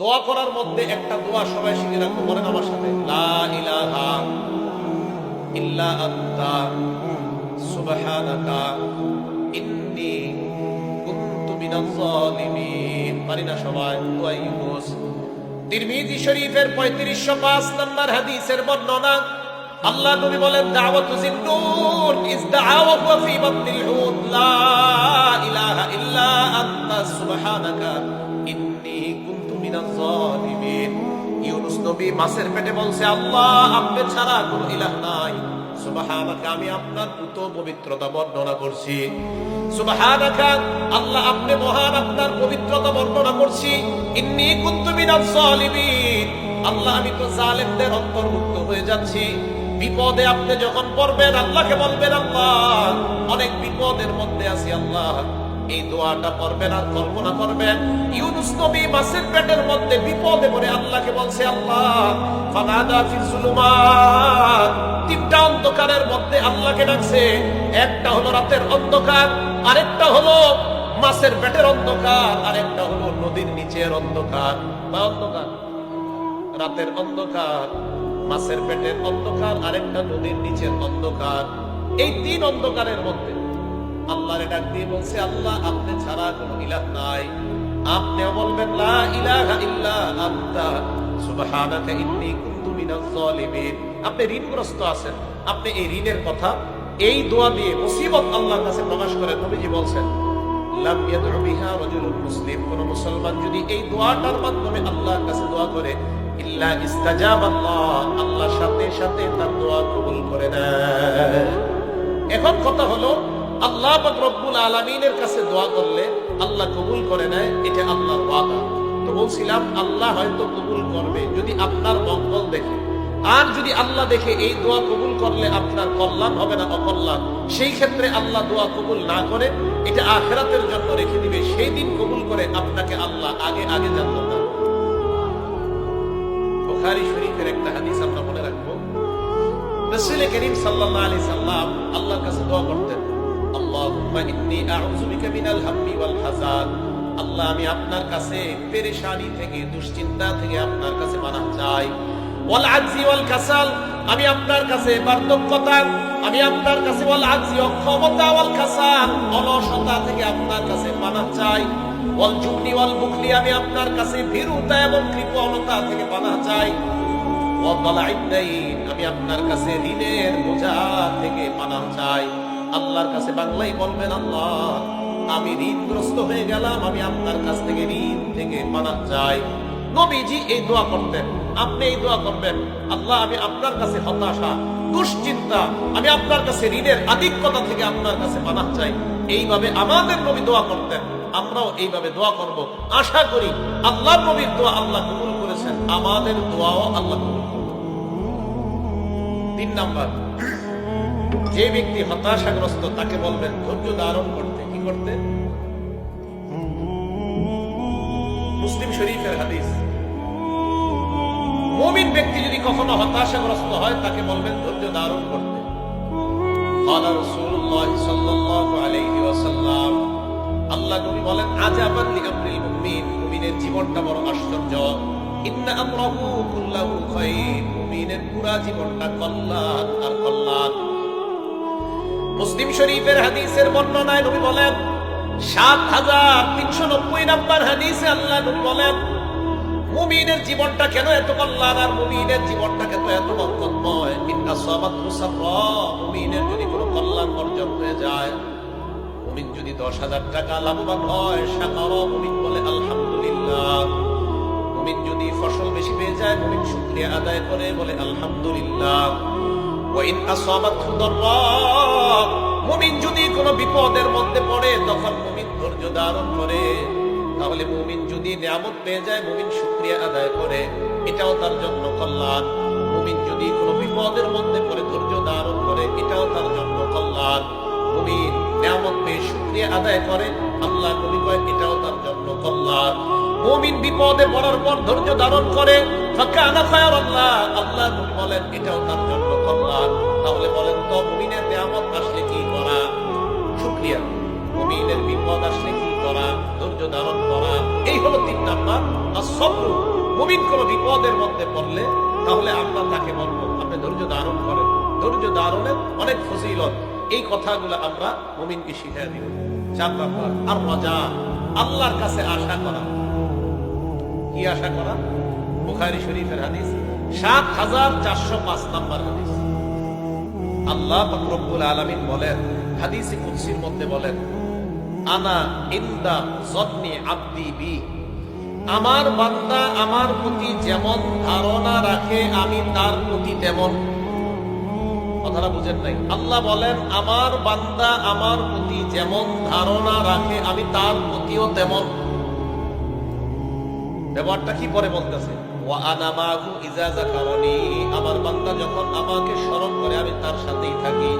দোয়া করার মধ্যে একটা দোয়া সবাই শিখে রাখব বলেন আমার সাথে, লা ইলাহা ইল্লা সবাই দোয়া ইউনুস তিরমিজি শরীফের 3505 নম্বর হাদিসের বর্ণনা, আল্লাহ বলেন ইলাহা ইউনুস পেটে বলছে, আল্লাহ, আপনি ছাড়া ইলাহ নাই। আমি আপনার পবিত্রতা বর্ণনা করছি। তো অন্তর্ভুক্ত হয়ে যাচ্ছি। বিপদে আপনি যখন পড়বেন, আল্লাহকে বলবেন, আল্লাহ, অনেক বিপদের মধ্যে আছি, আল্লাহ। এই দোয়াটা করবেন আর কল্পনা করবেন। ইউনুস নবী মাসের পেটের মধ্যে বিপদে পড়ে আল্লাহকে বলছে, আল্লাহ, ফানাদা ফি জুলুমাত। তিনটা অন্ধকারের মধ্যে আল্লাহকে ডাকছে, একটা হলো রাতের অন্ধকার, আরেকটা হলো মাছের পেটের অন্ধকার, আরেকটা হলো নদীর নিচের অন্ধকার। বা অন্ধকার? রাতের অন্ধকার, মাছের পেটের অন্ধকার, আরেকটা নদীর নিচের অন্ধকার। এই তিন অন্ধকারের মধ্যে আল্লাহরে ডাক দিয়ে বলছে, আল্লাহ, আপনি ছাড়া কোনো ইলাহ নাই। আপনিও বলবেন, লা ইলাহা ইল্লা আনতা, সুবহানাকা ইন্নী কুনতু মিনাজ জালিমিন আপনি ঋণগ্রস্ত আছেন। আপনি এই ঋণের কথা, এই দোয়া দিয়ে মুসিবত আল্লাহর কাছে প্রকাশ করে নবীজি বলছেন, লাম ইয়াদউ বিহা রাজুলুন মুসলিম। কোন মুসলমান যদি এই দোয়াটার মাধ্যমে আল্লাহর কাছে দোয়া করে, ইল্লা ইস্তাজাব আল্লাহ সাথে সাথে তার দোয়া কবুল করে নেয়। এখন কথা হলো আল্লাহ রব্বুল আলামিনের কাছে দোয়া করলে আল্লাহ কবুল করে নেয়, এটা আল্লাহর ওয়াদা। তো বলছিলাম, আল্লাহ হয়তো কবুল করবে যদি আপনার মঙ্গল দেখে। আর যদি আল্লাহ দেখে এই দোয়া কবুল করলে আপনার কল্যাণ হবে না অকল্যাণ, সেই ক্ষেত্রে আল্লাহ দোয়া কবুল না করে, এটা আখেরাতের জন্য রেখে দিবে। সেই দিন কবুল করে আপনাকে আল্লাহ আগে আগে জানতো না শরীফের একটা হাদিস আমরা মনে রাখব। রসুল করিম সাল্লাল্লাহু আলাইহি সাল্লাম আল্লাহর কাছে দোয়া করতেন ওয়াল আল্লাহ, আমি আপনার কাছে পেরেশানি থেকে, দুশ্চিন্তা থেকে আপনার কাছে মানা চাই। ওয়াল আজজি ওয়াল কাসাল। আমি আপনার কাছে বার্ধক্যতা, আমি আপনার কাছে ওয়াল আজজি অক্ষমতা ওয়াল কাসাল, অলসতা থেকে আপনার কাছে মানা চাই। ওয়াল জুবনি ওয়াল বুখলি আমি আপনার কাছে ভীরুতা এবং কৃপণতা থেকে মানা চাই। আমি আপনার কাছে ঋণের বোঝা থেকে পানা চাই। আল্লাহর কাছে বাংলাই বলবেন, আল্লাহ, আমি ঋণগ্রস্ত হয়ে গেলাম, আমি আপনার কাছ থেকে ঋণ থেকে পানা চাই। নবীজি এই দোয়া করতেন, আপনি এই দোয়া করবেন, আল্লাহ, আমি আপনার কাছে হতাশা, দুশ্চিন্তা, আমি আপনার কাছে ঋণের আধিক্যতা থেকে আপনার কাছে পানা চাই। এইভাবে আমাদের নবী দোয়া করতেন, আমরাও এইভাবে দোয়া করব। আশা করি আল্লাহ নবীর দোয়া আল্লাহ কবুল করেছেন, আমাদের দোয়াও আল্লাহ কবুল করবেন। তিন নাম্বার যে ব্যক্তি হতাশাগ্রস্ত তাকে বলবেন ধৈর্য ধারণ করতে কি করতে মুসলিম শরীফের হাদিস মুমিন ব্যক্তি যদি কখনো হতাশাগ্রস্ত হয় তাকে বলবেন ধৈর্য ধারণ করতে قال رسول الله صلى الله عليه وسلم আল্লাহ নবী বলেন আজাবান লিআমরিল মুমিন মুমিনের জীবনটা বড় আশ্চর্য ইন্না আমরাহু কুল্লাহু খায়র মুমিনের পুরা জীবনটা কল্যাণ আর কল্যাণ মুসলিম শরীফের হাদিসের বর্ণনায় নবী বলেন, সাত হাজার তিনশো নব্বই নাম্বার হাদিসে আল্লাহ নবী বলেন, মুমিনের জীবনটা কেন এত কল্যাণ আর মুমিনের জীবনটা কেন এত বরকতময় মুমিনের যদি কোনো কল্যাণ অর্জন হয়ে যায়, মুমিন যদি দশ হাজার টাকা লাভবান হয়, সাকার, মুমিন বলে আলহামদুলিল্লাহ। মুমিন যদি ফসল বেশি পেয়ে যায়, মুমিন শুক্রিয়া আদায় করে বলে আলহামদুলিল্লাহ। ওয়াইন আসাবাতহু দাররা মুমিন যদি কোনো বিপদের মধ্যে পড়ে, তখন মুমিন ধৈর্য ধারণ করে। তাহলে মুমিন যদি নিয়ামত পেয়ে যায়, মুমিন শুক্রিয়া আদায় করে। এটাও তার জন্য কল্যাণ। মুমিন যদি কোনো বিপদের মধ্যে পড়ে, ধৈর্য ধারণ করে, এটাও তার জন্য কল্যাণ। মুমিন নিয়ামত পেয়ে শুক্রিয়া আদায় করে, আল্লাহ নবী কয়, এটাও তার জন্য কল্যাণ। মুমিন বিপদে পড়ার পর ধৈর্য ধারণ করে। ফাকানা খায়রাল্লাহ, আল্লাহ এই হলো তিন নাম্বার। শিখিয়ে দিব। আল্লাহর কাছে আশা করা। কি আশা করা? বুখারি শরীফের হাদিস, সাত হাজার চারশো পাঁচ নম্বর হাদিস। আল্লাহ আলামিন বলেন, হাদিসে মধ্যে বলেন, আনা ইন্দা আব্দি বি। আমার বান্দা আমার প্রতি যেমন ধারণা রাখে, আমি তার প্রতি তেমন। কথাটা বুঝেন নাই? আল্লাহ বলেন, আমার বান্দা আমার প্রতি যেমন ধারণা রাখে, আমি তার প্রতিও তেমন। ব্যবহারটা কি পরে বলতেছে? ওয়া আমার বান্দা যখন আমাকে স্মরণ করে, আমি তার সাথেই থাকি।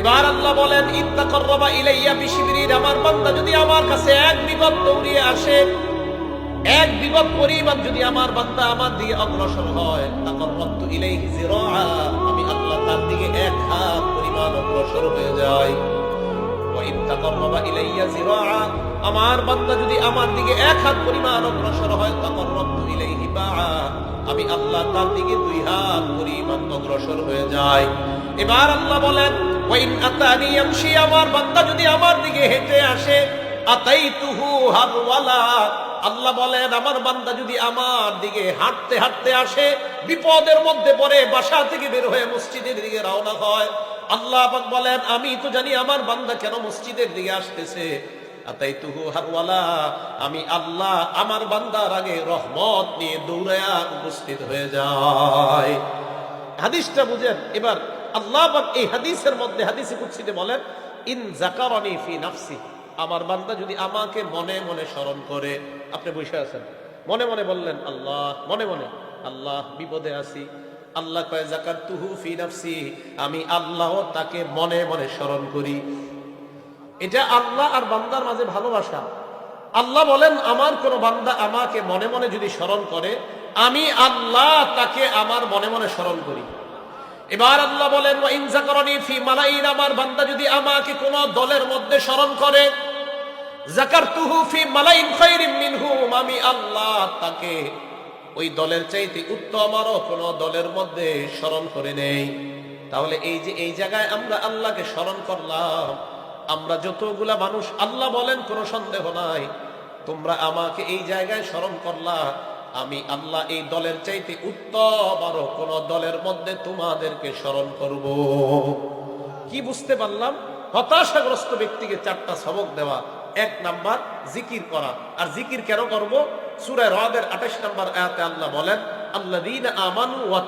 এবার আল্লাহ বলেন ইত্তাকাররাবা ইলাইয়া বিশিবরির আমার বান্দা যদি আমার কাছে এক বিপদ দৌড়িয়ে আসে, এক বিপদ পরিমাণ যদি আমার বান্দা আমার দিকে অগ্রসর হয় তাকাররাবতু ইলাইহি জিরাআ আমি আল্লাহ তার দিকে এক হাত পরিমাণ অগ্রসর হয়ে যাই। ওয়াইন তাকাররাবা ইলাইয়া জিরাআ আমার বান্দা যদি আমার দিকে এক হাত পরিমাণ অগ্রসর হয় তাকাররাবতু ইলাইহি বাআ, আমি আল্লাহ তার দিকে দুই হাত পরিমাণ অগ্রসর হয়ে যায়। এবার আল্লাহ বলেন ওয়াইন আতানি ইয়ামশি আমার বান্দা যদি আমার দিকে হেঁটে আসে, আতাইতুহু হারওয়ালা আল্লাহ বলেন, আমার বান্দা যদি আমার দিকে হাঁটতে হাঁটতে আসে, বিপদের মধ্যে পড়ে, বাসা থেকে বের হয়ে মসজিদের দিকে রওনা হয়। আল্লাহ বলেন, আমি তো জানি আমার বান্দা কেন মসজিদের দিকে আসতেছে। আমি আল্লাহ আমার বান্দার আগে রহমত নিয়ে দৌড়ায়া উপস্থিত হয়ে যায় হাদিসটা বুঝেন, এবার আল্লাহ এই হাদিসের মধ্যে, হাদিসে কুৎসিতে বলেন, ইন জাকারানি ফি নাফসি আমার বান্দা যদি আমাকে মনে মনে স্মরণ করে, আপনি বসে আছেন। মনে মনে বললেন, আল্লাহ মনে মনে, আল্লাহ, বিপদে আছি। আল্লাহ কয় জাকাত তুহু ফি নাফসি আমি আল্লাহ তাকে মনে মনে স্মরণ করি। এটা আল্লাহ আর বান্দার মাঝে ভালোবাসা। আল্লাহ বলেন, আমার কোন বান্দা আমাকে মনে মনে যদি স্মরণ করে, আমি আল্লাহ তাকে আমার মনে মনে স্মরণ করি। এবার আল্লাহ বলেন ফি মালাইন, আমার বান্দা যদি আমাকে কোন দলের মধ্যে স্মরণ করে, যাকারতুহু ফি আমি আল্লাহ তাকে ওই দলের চাইতে উত্তম আরও কোন দলের মধ্যে স্মরণ করে নেই। তাহলে এই যে, এই জায়গায় আমরা আল্লাহকে স্মরণ করলাম আমরা যতগুলা মানুষ আল্লাহ বলেন, কোনো সন্দেহ নাই। তোমরা আমাকে এই জায়গায় স্মরণ করলা। আমি আল্লাহ এই দলের চাইতে উত্তম, আরও কোন দলের মধ্যে তোমাদেরকে স্মরণ করব। কি বুঝতে পারলাম? হতাশাগ্রস্ত ব্যক্তিকে চারটা সবক দেওয়া, এক নাম্বার জিকির করা। আর জিকির কেন করব? সুরায় রদের আঠাশ নাম্বার আয়াতে আল্লাহ বলেন আল্লাহ আমানু ওয়া